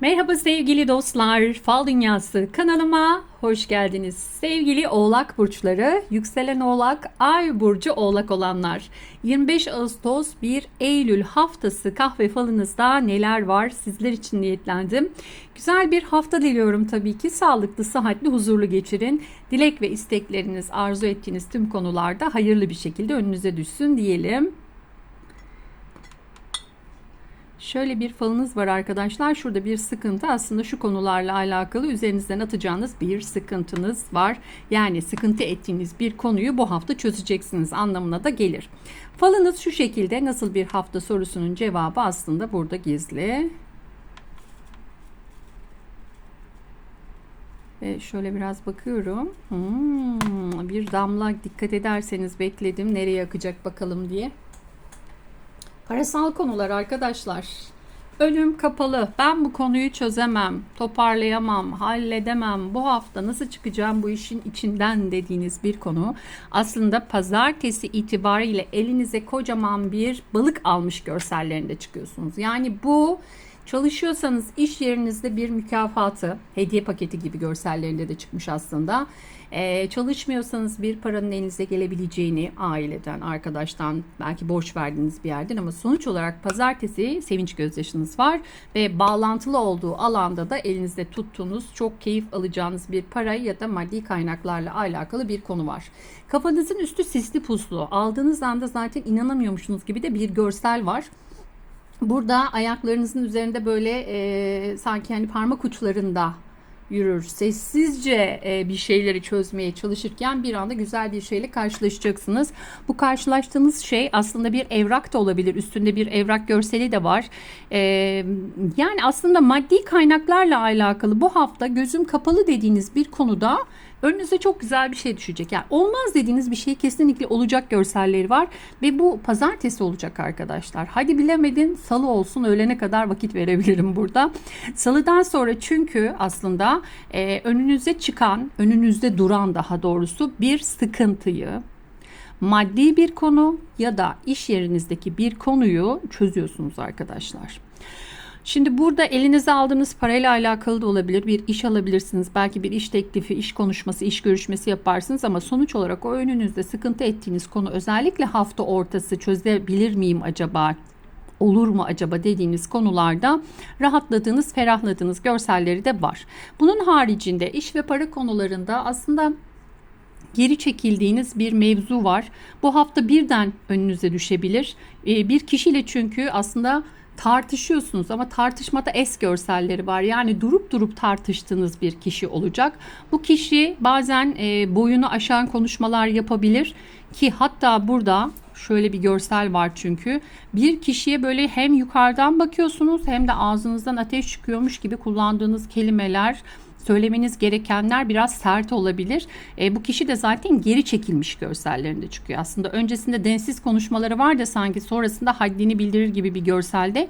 Merhaba sevgili dostlar, Fal Dünyası kanalıma hoş geldiniz. Sevgili Oğlak burçları, yükselen Oğlak, Ay burcu Oğlak olanlar. 25 Ağustos 1 Eylül haftası kahve falınızda neler var sizler için niyetlendim. Güzel bir hafta diliyorum tabii ki. Sağlıklı, sıhhatli, huzurlu geçirin. Dilek ve istekleriniz, arzu ettiğiniz tüm konularda hayırlı bir şekilde önünüze düşsün diyelim. Şöyle bir falınız var arkadaşlar. Şurada bir sıkıntı aslında şu konularla alakalı üzerinizden atacağınız bir sıkıntınız var. Yani sıkıntı ettiğiniz bir konuyu bu hafta çözeceksiniz anlamına da gelir. Falınız şu şekilde nasıl bir hafta sorusunun cevabı aslında burada gizli. Ve şöyle biraz bakıyorum. Hmm, bir damla dikkat ederseniz bekledim. Nereye akacak bakalım diye. Parasal konular arkadaşlar. Ölüm kapalı. Ben bu konuyu çözemem, toparlayamam, halledemem. Bu hafta nasıl çıkacağım bu işin içinden dediğiniz bir konu. Aslında pazartesi itibariyle elinize kocaman bir balık almış görsellerinde çıkıyorsunuz. Yani bu çalışıyorsanız iş yerinizde bir mükafatı, hediye paketi gibi görsellerinde de çıkmış aslında. Ee, çalışmıyorsanız bir paranın elinize gelebileceğini aileden, arkadaştan, belki borç verdiğiniz bir yerden ama sonuç olarak pazartesi sevinç gözyaşınız var ve bağlantılı olduğu alanda da elinizde tuttuğunuz çok keyif alacağınız bir para ya da maddi kaynaklarla alakalı bir konu var. Kafanızın üstü sisli puslu. Aldığınız anda zaten inanamıyormuşsunuz gibi de bir görsel var. Burada ayaklarınızın üzerinde böyle e, sanki hani parmak uçlarında yürür. Sessizce e, bir şeyleri çözmeye çalışırken bir anda güzel bir şeyle karşılaşacaksınız. Bu karşılaştığınız şey aslında bir evrak da olabilir. Üstünde bir evrak görseli de var. E, yani aslında maddi kaynaklarla alakalı bu hafta gözüm kapalı dediğiniz bir konuda önünüze çok güzel bir şey düşecek. Yani olmaz dediğiniz bir şey kesinlikle olacak görselleri var ve bu pazartesi olacak arkadaşlar. Hadi bilemedin salı olsun öğlene kadar vakit verebilirim burada. Salıdan sonra çünkü aslında e, önünüze çıkan, önünüzde duran daha doğrusu bir sıkıntıyı maddi bir konu ya da iş yerinizdeki bir konuyu çözüyorsunuz arkadaşlar. Şimdi burada elinize aldığınız parayla alakalı da olabilir. Bir iş alabilirsiniz. Belki bir iş teklifi, iş konuşması, iş görüşmesi yaparsınız ama sonuç olarak o önünüzde sıkıntı ettiğiniz konu özellikle hafta ortası çözebilir miyim acaba? Olur mu acaba dediğiniz konularda rahatladığınız, ferahladığınız görselleri de var. Bunun haricinde iş ve para konularında aslında geri çekildiğiniz bir mevzu var. Bu hafta birden önünüze düşebilir. Ee, bir kişiyle çünkü aslında tartışıyorsunuz ama tartışmada es görselleri var. Yani durup durup tartıştığınız bir kişi olacak. Bu kişi bazen e, boyunu aşan konuşmalar yapabilir ki hatta burada şöyle bir görsel var çünkü. Bir kişiye böyle hem yukarıdan bakıyorsunuz hem de ağzınızdan ateş çıkıyormuş gibi kullandığınız kelimeler söylemeniz gerekenler biraz sert olabilir. E, bu kişi de zaten geri çekilmiş görsellerinde çıkıyor. Aslında öncesinde densiz konuşmaları var da sanki sonrasında haddini bildirir gibi bir görselde.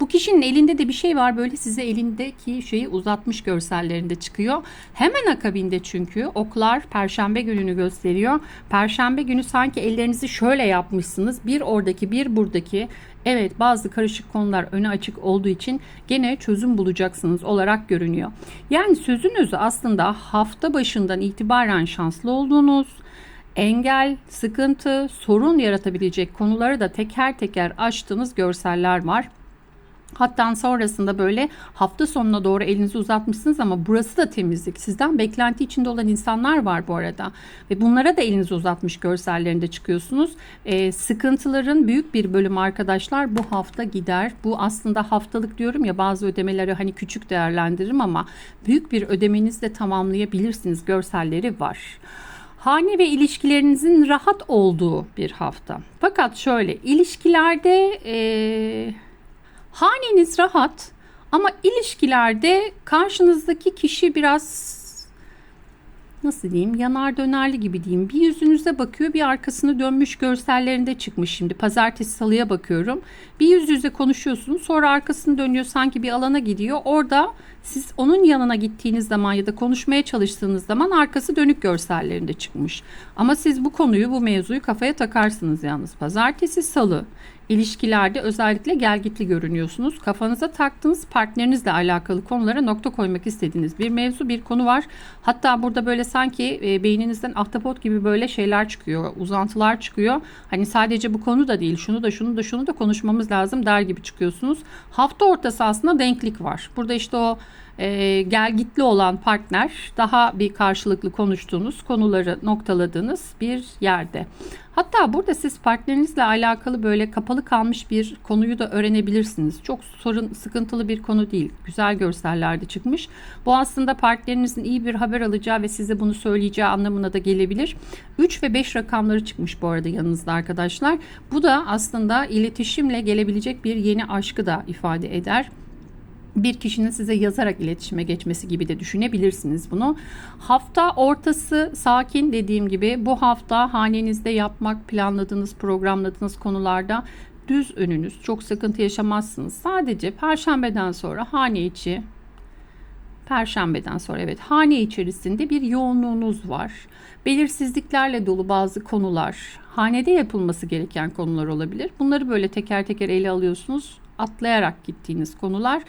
Bu kişinin elinde de bir şey var böyle size elindeki şeyi uzatmış görsellerinde çıkıyor. Hemen akabinde çünkü oklar perşembe gününü gösteriyor. Perşembe günü sanki ellerinizi şöyle yapmışsınız. Bir oradaki bir buradaki Evet bazı karışık konular öne açık olduğu için gene çözüm bulacaksınız olarak görünüyor. Yani sözünüzü aslında hafta başından itibaren şanslı olduğunuz, engel, sıkıntı, sorun yaratabilecek konuları da teker teker açtığınız görseller var. Hatta sonrasında böyle hafta sonuna doğru elinizi uzatmışsınız ama burası da temizlik. Sizden beklenti içinde olan insanlar var bu arada. Ve bunlara da elinizi uzatmış görsellerinde çıkıyorsunuz. Ee, sıkıntıların büyük bir bölümü arkadaşlar bu hafta gider. Bu aslında haftalık diyorum ya bazı ödemeleri hani küçük değerlendiririm ama büyük bir ödemenizi de tamamlayabilirsiniz görselleri var. Hane ve ilişkilerinizin rahat olduğu bir hafta. Fakat şöyle ilişkilerde... Ee, Haneniz rahat ama ilişkilerde karşınızdaki kişi biraz nasıl diyeyim yanar dönerli gibi diyeyim. Bir yüzünüze bakıyor bir arkasını dönmüş görsellerinde çıkmış şimdi. Pazartesi salıya bakıyorum. Bir yüz yüze konuşuyorsunuz sonra arkasını dönüyor sanki bir alana gidiyor. Orada siz onun yanına gittiğiniz zaman ya da konuşmaya çalıştığınız zaman arkası dönük görsellerinde çıkmış. Ama siz bu konuyu bu mevzuyu kafaya takarsınız yalnız. Pazartesi salı İlişkilerde özellikle gelgitli görünüyorsunuz. Kafanıza taktığınız partnerinizle alakalı konulara nokta koymak istediğiniz bir mevzu, bir konu var. Hatta burada böyle sanki e, beyninizden ahtapot gibi böyle şeyler çıkıyor, uzantılar çıkıyor. Hani sadece bu konu da değil, şunu da şunu da şunu da konuşmamız lazım der gibi çıkıyorsunuz. Hafta ortası aslında denklik var. Burada işte o e, gelgitli olan partner daha bir karşılıklı konuştuğunuz konuları noktaladığınız bir yerde. Hatta burada siz partnerinizle alakalı böyle kapalı kalmış bir konuyu da öğrenebilirsiniz. Çok sorun sıkıntılı bir konu değil. Güzel görsellerde çıkmış. Bu aslında partnerinizin iyi bir haber alacağı ve size bunu söyleyeceği anlamına da gelebilir. 3 ve 5 rakamları çıkmış bu arada yanınızda arkadaşlar. Bu da aslında iletişimle gelebilecek bir yeni aşkı da ifade eder bir kişinin size yazarak iletişime geçmesi gibi de düşünebilirsiniz bunu. Hafta ortası sakin dediğim gibi bu hafta hanenizde yapmak planladığınız, programladığınız konularda düz önünüz. Çok sıkıntı yaşamazsınız. Sadece perşembeden sonra hane içi Perşembeden sonra evet hane içerisinde bir yoğunluğunuz var. Belirsizliklerle dolu bazı konular, hanede yapılması gereken konular olabilir. Bunları böyle teker teker ele alıyorsunuz atlayarak gittiğiniz konular.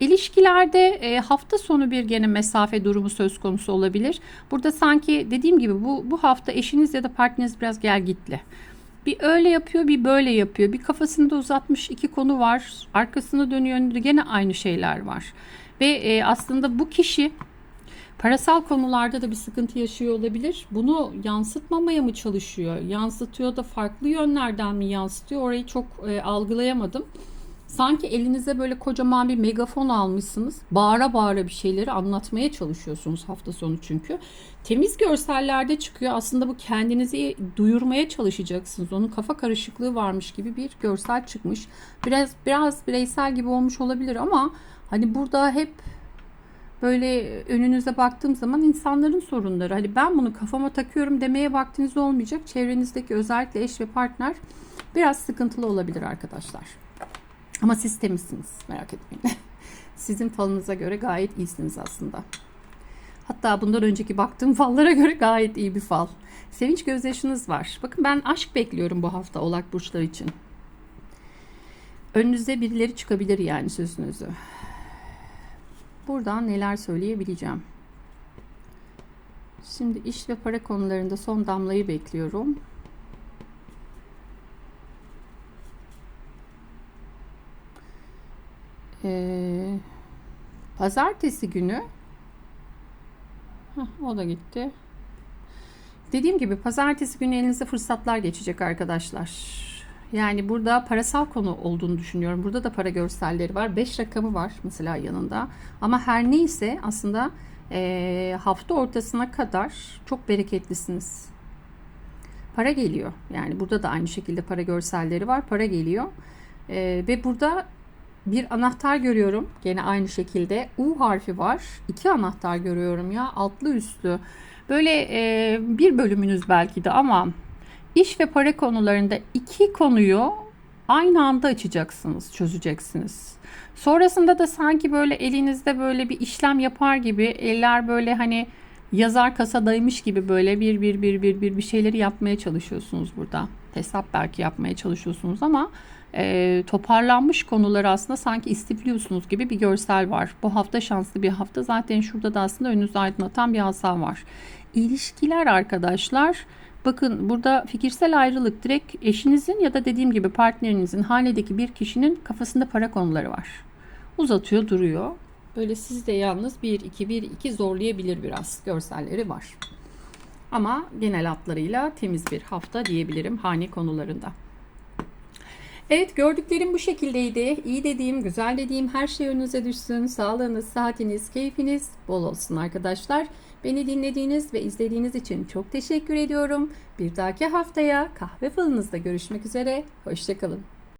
İlişkilerde e, hafta sonu bir gene mesafe durumu söz konusu olabilir. Burada sanki dediğim gibi bu bu hafta eşiniz ya da partneriniz biraz gel gitli. Bir öyle yapıyor, bir böyle yapıyor. Bir kafasında uzatmış iki konu var. Arkasını dönüyor, gene aynı şeyler var. Ve e, aslında bu kişi Parasal konularda da bir sıkıntı yaşıyor olabilir. Bunu yansıtmamaya mı çalışıyor? Yansıtıyor da farklı yönlerden mi yansıtıyor? Orayı çok e, algılayamadım. Sanki elinize böyle kocaman bir megafon almışsınız. Bağıra bağıra bir şeyleri anlatmaya çalışıyorsunuz hafta sonu çünkü. Temiz görsellerde çıkıyor. Aslında bu kendinizi duyurmaya çalışacaksınız. Onun kafa karışıklığı varmış gibi bir görsel çıkmış. Biraz biraz bireysel gibi olmuş olabilir ama hani burada hep böyle önünüze baktığım zaman insanların sorunları. Hani ben bunu kafama takıyorum demeye vaktiniz olmayacak. Çevrenizdeki özellikle eş ve partner biraz sıkıntılı olabilir arkadaşlar. Ama siz temizsiniz merak etmeyin. Sizin falınıza göre gayet iyisiniz aslında. Hatta bundan önceki baktığım fallara göre gayet iyi bir fal. Sevinç gözyaşınız var. Bakın ben aşk bekliyorum bu hafta Oğlak burçları için. Önünüze birileri çıkabilir yani sözünüzü. Buradan neler söyleyebileceğim. Şimdi iş ve para konularında son damlayı bekliyorum. Ee, pazartesi günü Heh, o da gitti. Dediğim gibi pazartesi günü elinize fırsatlar geçecek arkadaşlar. Yani burada parasal konu olduğunu düşünüyorum. Burada da para görselleri var. 5 rakamı var mesela yanında. Ama her neyse aslında e, hafta ortasına kadar çok bereketlisiniz. Para geliyor. Yani burada da aynı şekilde para görselleri var. Para geliyor. E, ve burada bir anahtar görüyorum. Gene aynı şekilde U harfi var. İki anahtar görüyorum ya altlı üstlü. Böyle e, bir bölümünüz belki de ama iş ve para konularında iki konuyu aynı anda açacaksınız, çözeceksiniz. Sonrasında da sanki böyle elinizde böyle bir işlem yapar gibi eller böyle hani yazar kasadaymış gibi böyle bir bir bir bir bir bir şeyleri yapmaya çalışıyorsunuz burada. Hesap belki yapmaya çalışıyorsunuz ama e, toparlanmış konuları aslında sanki istifliyorsunuz gibi bir görsel var. Bu hafta şanslı bir hafta. Zaten şurada da aslında önünüzü aydınlatan bir hasar var. İlişkiler arkadaşlar Bakın burada fikirsel ayrılık direkt eşinizin ya da dediğim gibi partnerinizin hanedeki bir kişinin kafasında para konuları var. Uzatıyor duruyor. Böyle siz de yalnız 1 2 1 2 zorlayabilir biraz görselleri var. Ama genel hatlarıyla temiz bir hafta diyebilirim hane konularında. Evet gördüklerim bu şekildeydi. İyi dediğim, güzel dediğim her şey önünüze düşsün. Sağlığınız, saatiniz, keyfiniz bol olsun arkadaşlar. Beni dinlediğiniz ve izlediğiniz için çok teşekkür ediyorum. Bir dahaki haftaya kahve falınızda görüşmek üzere. Hoşçakalın.